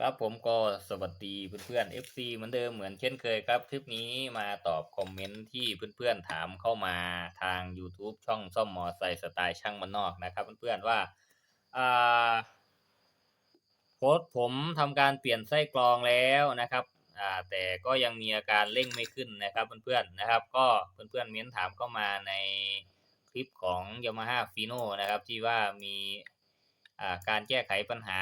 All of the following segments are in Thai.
ครับผมก็สวัสดีเพื่อนๆ FC เหมือนเดิมเหมือนเช่นเคยครับ คลิปนี้มาตอบคอมเมนต์ที่เพื่อนๆถามเข้ามาทาง YouTube ช่องซ่อมมอไซค์สไตล์ช่างมันนอกนะครับ เพื่อนๆว่าอ่าโค้ดผมทำการเปลี่ยนไส้กรองแล้วนะครับอ่าแต่ก็ยังมีอาการเร่งไม่ขึ้นนะครับเพื่อนๆนะครับ ก็เพื่อนๆเม้นถามเข้ามาในคลิปของ Yamaha Fino นะครับที่ว่ามีอ่าการแก้ไขปัญหา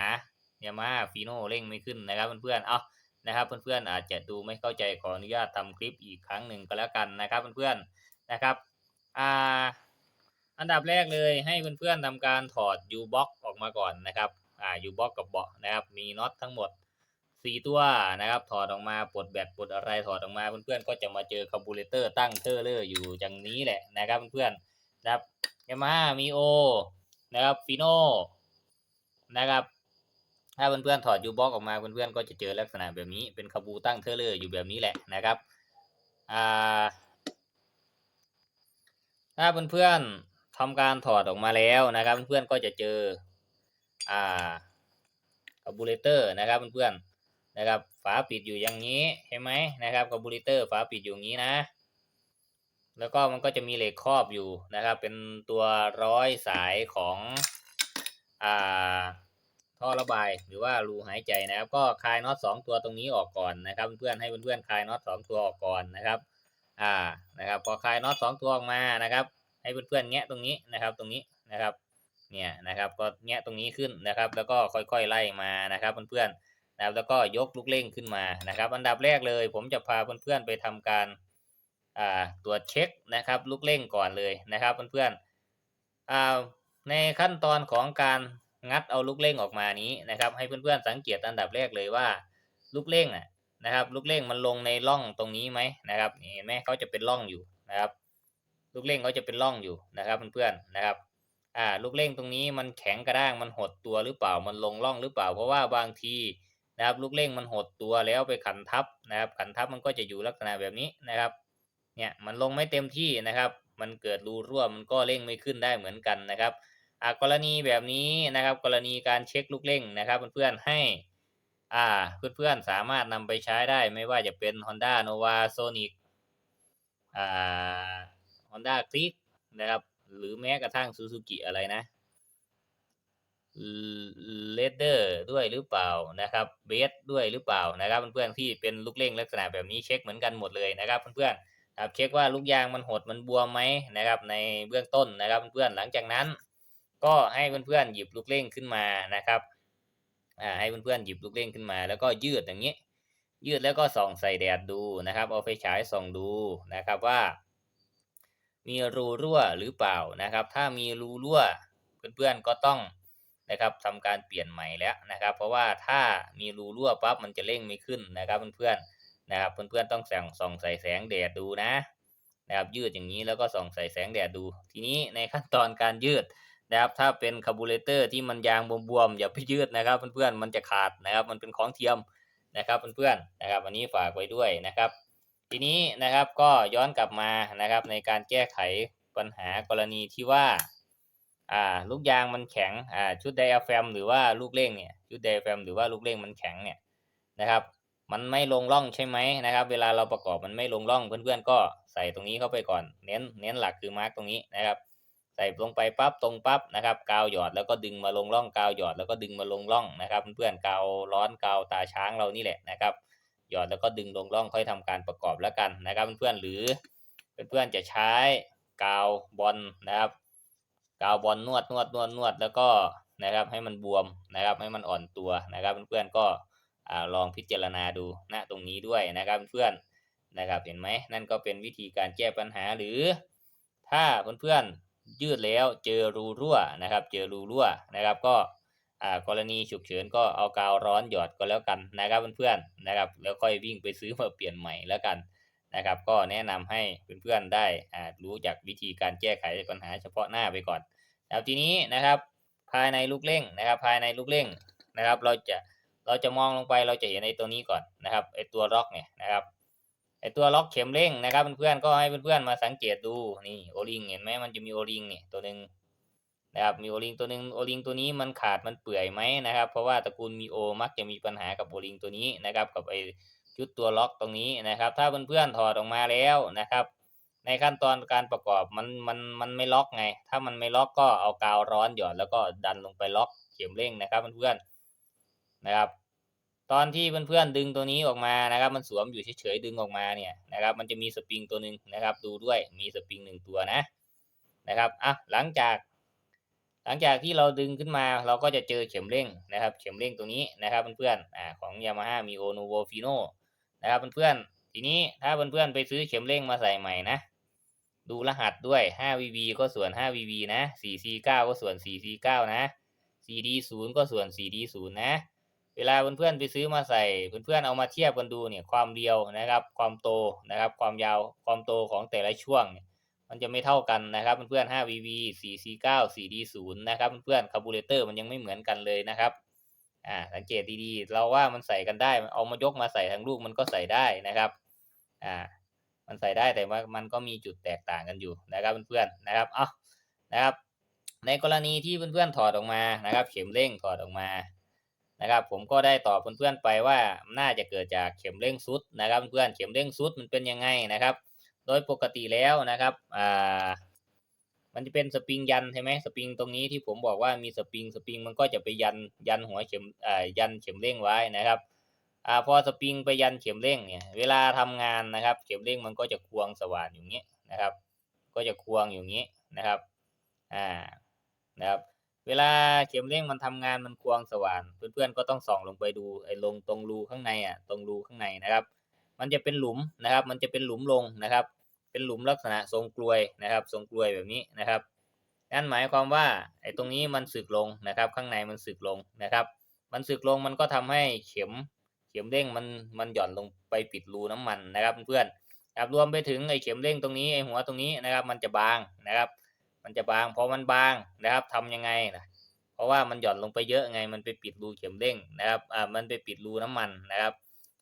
ยามาฟีโน่เร่งไม่ขึ้นนะครับเพื่อนๆ เอานะครับเพื่อนๆอาจจะดูไม่เข้าใจขออนุญาตทำคลิปอีกครั้งหนึ่งก็แล้วกันนะครับเพื่อนๆนะครับอ่าอันดับแรกเลยให้เพื่อนๆทำการถอด U box ออกมาก่อนนะครับอ่า U box กับเบาะนะครับมีน็อตทั้งหมด 4 ตัวนะครับถอดออกมาปลดแบตปลดอะไรถอดออกมาเพื่อนๆก็จะมาเจอคาร์บูเรเตอร์ตั้งเทอร์เลอร์อยู่อย่างนี้แหละนะครับเพื่อนๆนะครับยามามีโอนะครับฟีโนนะครับ ถ้าเพื่อนๆถอดยูบ็อกออกมาเพื่อนๆก็จะเจอลักษณะแบบนี้ เป็นคาบูตั้งเทเลอร์อยู่แบบนี้แหละนะครับอ่าถ้าเพื่อนๆทำการถอดออกมาแล้วนะครับเพื่อนๆก็จะเจออ่าคาบูเรเตอร์นะครับเพื่อนๆนะครับฝาปิดอยู่อย่างนี้ใช่ไหมนะครับคาบูเรเตอร์ฝาปิดอยู่อย่างนี้นะ แล้วก็มันก็จะมีเหล็กครอบอยู่นะครับ เป็นตัวร้อยสายของอ่า ท่อระบายหรือว่ารูหายใจนะครับ ก็คลายน็อตสองตัวตรงนี้ออกก่อนนะครับ เพื่อนให้เพื่อนๆคลายน็อตสองตัวออกก่อนนะครับ อ่านะครับ พอคลายน็อตสองตัวออกมานะครับ ให้เพื่อนๆแงะตรงนี้นะครับ ตรงนี้นะครับเนี่ยนะครับก็แงะตรงนี้ขึ้นนะครับ แล้วก็ค่อยๆไล่มานะครับเพื่อนๆนะครับแล้วก็ยกลูกเร่งขึ้นมานะครับ อันดับแรกเลย ผมจะพาเพื่อนๆไปทำการอ่าตรวจเช็คนะครับ ลูกเร่งก่อนเลยนะครับเพื่อนๆอ่าในขั้นตอนของการ งัดเอาลูกเร่งออกมานี้นะครับ ให้เพื่อนๆสังเกตอันดับแรกเลยว่า ลูกเร่งอะนะครับลูกเร่งมันลงในร่องตรงนี้ไหมนะครับเห็นไหมเขาจะเป็นร่องอยู่นะครับ ลูกเร่งเขาจะเป็นร่องอยู่นะครับเพื่อนๆนะครับอ่าลูกเร่งตรงนี้มันแข็งกระด้างมันหดตัวหรือเปล่ามันลงร่องหรือเปล่า เพราะว่าบางทีนะครับลูกเร่งมันหดตัวแล้วไปขันทับนะครับ ขันทับมันก็จะอยู่ลักษณะแบบนี้นะครับเนี่ยมันลงไม่เต็มที่นะครับ มันเกิดรูรั่วมันก็เร่งไม่ขึ้นได้เหมือนกันนะครับ กรณีแบบนี้นะครับ กรณีการเช็คลูกเร่งนะครับ เพื่อนๆให้อ่าเพื่อนๆสามารถนำไปใช้ได้ไม่ว่าจะเป็น Honda Nova Sonic อ่า Honda Click นะครับ หรือแม้กระทั่ง Suzuki อะไรนะเลเดอร์ด้วยหรือเปล่านะครับเบสด้วยหรือเปล่านะครับเพื่อนๆที่เป็นลูกเร่งลักษณะแบบนี้เช็คเหมือนกันหมดเลยนะครับเพื่อนๆครับเช็คว่าลูกยางมันหดมันบวมไหมนะครับ ในเบื้องต้นนะครับเพื่อนๆหลังจากนั้น ก็ให้เพื่อนๆหยิบลูกเร่งขึ้นมานะครับอ่าให้เพื่อนๆหยิบลูกเร่งขึ้นมา แล้วก็ยืดอย่างนี้ ยืดแล้วก็ส่องใส่แดดดูนะครับ เอาไฟฉายส่องดูนะครับว่า มีรูรั่วหรือเปล่านะครับ ถ้ามีรูรั่วเพื่อนๆก็ต้องนะครับทำการเปลี่ยนใหม่แล้วนะครับ เพราะว่าถ้ามีรูรั่วปั๊บมันจะเร่งไม่ขึ้นนะครับเพื่อนๆนะครับเพื่อนๆต้องส่องส่องใส่แสงแดดดูนะนะครับยืดอย่างนี้แล้วก็ส่องใส่แสงแดดดู ทีนี้ในขั้นตอนการยืด นะครับถ้าเป็นคาร์บูเรเตอร์ที่มันยางบวมๆอย่าไปยืดนะครับเพื่อนๆมันจะขาดนะครับมันเป็นของเทียมนะครับเพื่อนๆนะครับอันนี้ฝากไว้ด้วยนะครับ ทีนี้นะครับก็ย้อนกลับมานะครับในการแก้ไขปัญหากรณีที่ว่าอ่าลูกยางมันแข็งอ่าชุดไดอะแฟมหรือว่าลูกเร่งเนี่ยชุดไดอะแฟมหรือว่าลูกเร่งมันแข็งเนี่ยนะครับ มันไม่ลงร่องใช่ไหมนะครับ เวลาเราประกอบมันไม่ลงร่องเพื่อนๆก็ใส่ตรงนี้เข้าไปก่อน เน้นเน้นหลักคือมาร์กตรงนี้นะครับ ใส่ลงไปปั๊บตรงปั๊บนะครับกาวหยอดแล้วก็ดึงมาลงร่องกาวหยอดแล้วก็ดึงมาลงร่องนะครับ เพื่อนๆกาวร้อนกาวตาช้างเรานี่แหละนะครับ หยอดแล้วก็ดึงลงร่องค่อยทำการประกอบแล้วกันนะครับเพื่อนๆหรือเพื่อนๆจะใช้กาวบอลนะครับ กาวบอลนวดนวดนวดนวดแล้วก็นะครับให้มันบวมนะครับให้มันอ่อนตัวนะครับเพื่อนๆก็ลองพิจารณาดูณตรงนี้ด้วยนะครับเพื่อนๆนะครับเห็นไหมนั่นก็เป็นวิธีการแก้ปัญหาหรือ ถ้าเพื่อนๆ ยืดแล้วเจอรูรั่วนะครับ เจอรูรั่วนะครับ ก็กรณีฉุกเฉินก็เอากาวร้อนหยอดก็แล้วกันนะครับเพื่อนๆนะครับ แล้วค่อยวิ่งไปซื้อมาเปลี่ยนใหม่แล้วกันนะครับ ก็แนะนำให้เพื่อนๆได้อ่ารู้จักวิธีการแก้ไขปัญหาเฉพาะหน้าไปก่อนแล้วทีนี้นะครับ ภายในลูกเร่งนะครับ ภายในลูกเร่งนะครับ เราจะเราจะมองลงไปเราจะเห็นไอ้ตัวนี้ก่อนนะครับไอตัวล็อกเนี่ยนะครับ ไอตัวล็อกเข็มเร่งนะครับเพื่อนๆก็ให้เพื่อนๆมาสังเกตดูนี่โอลิงเห็นไหมมันจะมีโอลิงนี่ตัวหนึ่งนะครับมีโอลิงตัวหนึ่งโอลิงตัวนี้มันขาดมันเปื่อยไหมนะครับ เพราะว่าตระกูลมีโอมักจะมีปัญหากับโอลิงตัวนี้นะครับกับไอชุดตัวล็อกตรงนี้นะครับ ถ้าเพื่อนๆถอดออกมาแล้วนะครับ ในขั้นตอนการประกอบมันมันมันไม่ล็อกไง ถ้ามันไม่ล็อกก็เอากาวร้อนหยอดแล้วก็ดันลงไปล็อกเข็มเร่งนะครับเพื่อนๆนะครับ ตอนที่เพื่อนๆดึงตัวนี้ออกมานะครับ มันสวมอยู่เฉยๆดึงออกมาเนี่ยนะครับ มันจะมีสปริงตัวหนึ่งนะครับ ดูด้วยมีสปริงหนึ่งตัวนะนะครับอะหลังจาก หลังจากที่เราดึงขึ้นมา เราก็จะเจอเข็มเร่งนะครับ เข็มเร่งตัวนี้นะครับเพื่อนๆอ่าของ Yamaha Mio Nuvo Fino นะครับเพื่อนๆทีนี้ถ้าเพื่อนๆไปซื้อเข็มเร่งมาใส่ใหม่นะดูรหัสด้วย 5VV ก็ส่วน 5VV นะ 4C9 ก็ส่วน 4C9 นะ CD0 ก็ส่วน CD0 นะ เวลาเพื่อนๆไปซื้อมาใส่เพื่อนๆเอามาเทียบกันดูเนี่ยความเรียวนะครับ ความโตนะครับ ความยาวความโตของแต่ละช่วง มันจะไม่เท่ากันนะครับเพื่อนๆ 5VV 4C9 4D0 นะครับเพื่อนๆคาบูเรเตอร์มันยังไม่เหมือนกันเลยนะครับอ่าสังเกตดีๆ เราว่ามันใส่กันได้เอามายกมาใส่ทั้งลูกมันก็ใส่ได้นะครับอ่ามันใส่ได้แต่ว่ามันก็มีจุดแตกต่างกันอยู่นะครับเพื่อนๆนะครับเอานะครับ ในกรณีที่เพื่อนๆถอดออกมานะครับ เข็มเร่งถอดออกมา นะครับ ผมก็ได้ตอบเพื่อนๆไปว่าน่าจะเกิดจากเข็มเร่งซุดนะครับ เพื่อนเข็มเร่งซุดมันเป็นยังไงนะครับ โดยปกติแล้วนะครับอ่ามันจะเป็นสปริงยันใช่ไหมสปริงตรงนี้ที่ผมบอกว่ามีสปริงสปริงมันก็จะไปยันยันหัวเข็มอ่ายันเข็มเร่งไว้นะครับอ่าพอสปริงไปยันเข็มเร่งเนี่ยเวลาทำงานนะครับ เข็มเร่งมันก็จะควงสว่านอยู่เงี้ยนะครับ ก็จะควงอยู่งี้นะครับอ่านะครับ เวลาเข็มเร่งมันทำงานมันควงสว่านเพื่อนๆก็ต้องส่องลงไปดูไอ้ลงตรงรูข้างในอะตรงรูข้างในนะครับ มันจะเป็นหลุมนะครับ มันจะเป็นหลุมลงนะครับ เป็นหลุมลักษณะทรงกลวยนะครับ ทรงกลวยแบบนี้นะครับนั่นหมายความว่าไอ้ตรงนี้มันสึกลงนะครับ ข้างในมันสึกลงนะครับ มันสึกลงมันก็ทำให้เข็มเข็มเร่งมันมันหย่อนลงไปปิดรูน้ำมันนะครับเพื่อนๆครับรวมไปถึงไอ้เข็มเร่งตรงนี้ไอ้หัวตรงนี้นะครับ มันจะบางนะครับ มันจะบางพอมันบางนะครับทำยังไงนะเพราะว่ามันหย่อนลงไปเยอะไง มันไปปิดรูเข็มเร่งนะครับอ่ามันไปปิดรูน้ำมันนะครับ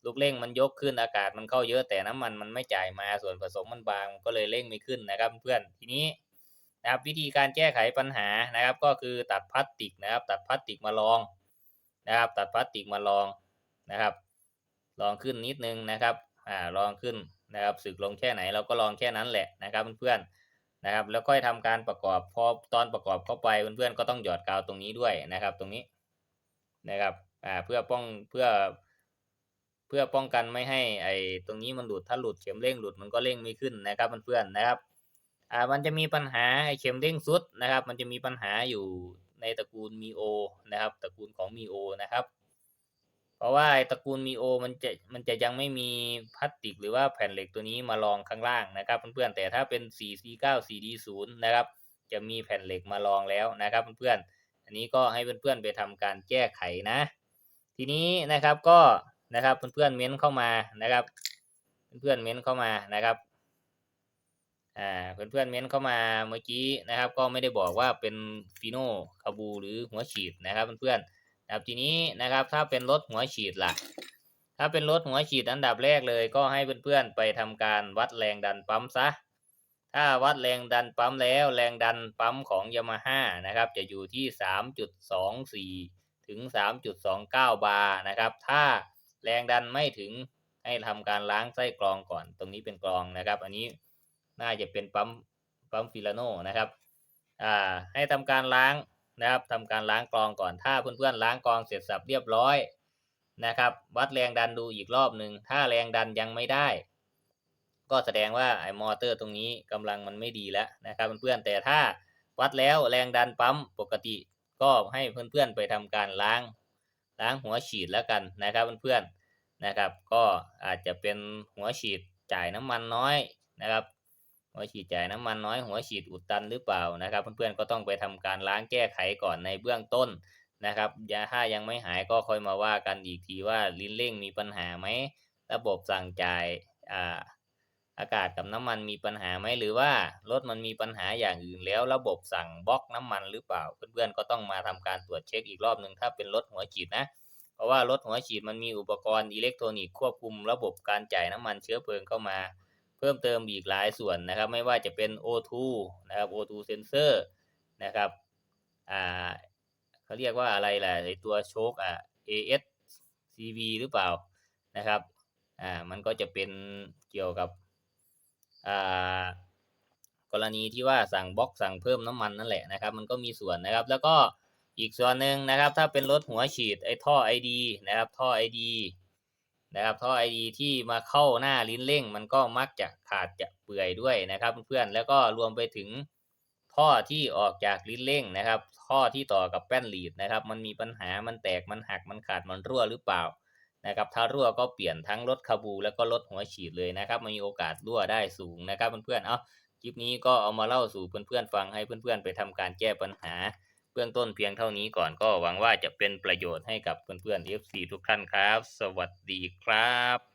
ลูกเร่งมันยกขึ้นอากาศมันเข้าเยอะแต่น้ำมันมันไม่จ่ายมาส่วนผสมมันบางก็เลยเร่งไม่ขึ้นนะครับ เพื่อนทีนี้นะครับวิธีการแก้ไขปัญหานะครับ ก็คือตัดพลาสติกนะครับ ตัดพลาสติกมาลองนะครับ ตัดพลาสติกมาลองนะครับ ลองขึ้นนิดนึงนะครับอ่าลองขึ้นนะครับสึกลงแค่ไหนเราก็ลองแค่นั้นแหละนะครับเพื่อนๆ นะครับ แล้วก็ทำการประกอบพอตอนประกอบเข้าไปเพื่อนๆก็ต้องหยอดกาวตรงนี้ด้วยนะครับ ตรงนี้นะครับอ่าเพื่อป้องเพื่อ เพื่อป้องกันไม่ให้ไอ้ตรงนี้มันหลุดถ้าหลุดเข็มเร่งหลุดมันก็เร่งไม่ขึ้นนะครับเพื่อนๆนะครับอ่ามันจะมีปัญหาไอ้เข็มเร่งซุดนะครับ มันจะมีปัญหาอยู่ในตระกูลมีโอนะครับ ตระกูลของมีโอนะครับ เพราะว่าตระกูลมีโอมันจะมันจะยังไม่มีพลาสติก หรือว่าแผ่นเหล็กตัวนี้มารองข้างล่างนะครับเพื่อนๆแต่ถ้าเป็น 4C9 4D0 นะครับ จะมีแผ่นเหล็กมารองแล้วนะครับเพื่อนๆอันนี้ก็ให้เพื่อนๆไปทำการแก้ไขนะ ทีนี้นะครับก็นะครับเพื่อนๆเม้นเข้ามานะครับเพื่อนๆเม้นเข้ามานะครับอ่าเพื่อนๆเม้นเข้ามาเมื่อกี้นะครับ ก็ไม่ได้บอกว่าเป็นฟีโน่คาบูหรือหัวฉีดนะครับเพื่อนๆ ครับทีนี้นะครับถ้าเป็นรถหัวฉีดล่ะ ถ้าเป็นรถหัวฉีดอันดับแรกเลย ก็ให้เพื่อนๆไปทำการวัดแรงดันปั๊มซะ ถ้าวัดแรงดันปั๊มแล้ว แรงดันปั๊มของยามาฮ่านะครับ จะอยู่ที่สามจุดสองสี่ถึงสามจุดสองเก้าบาร์นะครับ ถ้าแรงดันไม่ถึงให้ทำการล้างไส้กรองก่อน ตรงนี้เป็นกรองนะครับ อันนี้น่าจะเป็นปั๊มปั๊มฟิลาโนนะครับ อ่า ให้ทำการล้าง นะครับทำการล้างกรองก่อนถ้าเพื่อนๆล้างกรองเสร็จสับเรียบร้อยนะครับ วัดแรงดันดูอีกรอบหนึ่งถ้าแรงดันยังไม่ได้ ก็แสดงว่าไอ้มอเตอร์ตรงนี้กำลังมันไม่ดีแล้วนะครับเพื่อนๆแต่ถ้าวัดแล้วแรงดันปั๊มปกติก็ให้เพื่อนๆไปทำการล้าง ล้างหัวฉีดแล้วกันนะครับเพื่อนๆนะครับ ก็อาจจะเป็นหัวฉีดจ่ายน้ำมันน้อยนะครับ หัวฉีดจ่ายน้ำมันน้อยหัวฉีดอุดตันหรือเปล่านะครับ เพื่อนๆก็ต้องไปทำการล้างแก้ไขก่อนในเบื้องต้นนะครับยาถ้ายังไม่หายก็ค่อยมาว่ากันอีกทีว่าลิ้นเร่งมีปัญหาไหมระบบสั่งจ่ายอ่าอากาศกับน้ำมันมีปัญหาไหมหรือว่ารถมันมีปัญหาอย่างอื่นแล้วระบบสั่งบล็อกน้ำมันหรือเปล่า เพื่อนๆก็ต้องมาทำการตรวจเช็คอีกรอบหนึ่งถ้าเป็นรถหัวฉีดนะเพราะว่ารถหัวฉีดมันมีอุปกรณ์อิเล็กทรอนิกส์ควบคุมระบบการจ่ายน้ำมันเชื้อเพลิงเข้ามา พิ่มเติมอีกหลายส่วนนะครับ ไม่ว่าจะเป็น O2 นะครับ O2 sensor นะครับอ่าเขาเรียกว่าอะไรล่ะไอตัวโชคอะ ASCV หรือเปล่านะครับอ่ามันก็จะเป็นเกี่ยวกับอ่ากรณีที่ว่าสั่งบล็อกสั่งเพิ่มน้ำมันนั่นแหละนะครับ มันก็มีส่วนนะครับ แล้วก็อีกส่วนหนึ่งนะครับ ถ้าเป็นรถหัวฉีดไอท่อ ID นะครับท่อ ID นะครับท่อ ID ที่มาเข้าหน้าลิ้นเร่ง มันก็มักจะขาดจะเปื่อยด้วยนะครับเพื่อนๆแล้วก็รวมไปถึงท่อที่ออกจากลิ้นเร่งนะครับ ท่อที่ต่อกับแป้นลีดนะครับ มันมีปัญหามันแตกมันหักมันขาดมันรั่วหรือเปล่านะครับถ้ารั่วก็เปลี่ยนทั้งรถคาบูแล้วก็รถหัวฉีดเลยนะครับมีโอกาสรั่วได้สูงนะครับเพื่อนๆเอาคลิปนี้ก็เอามาเล่าสู่เพื่อนๆฟังให้เพื่อนๆไปทำการแก้ปัญหา เบื้องต้นเพียงเท่านี้ก่อนก็หวังว่าจะเป็นประโยชน์ให้กับเพื่อนๆ FC ทุกท่านครับ สวัสดีครับ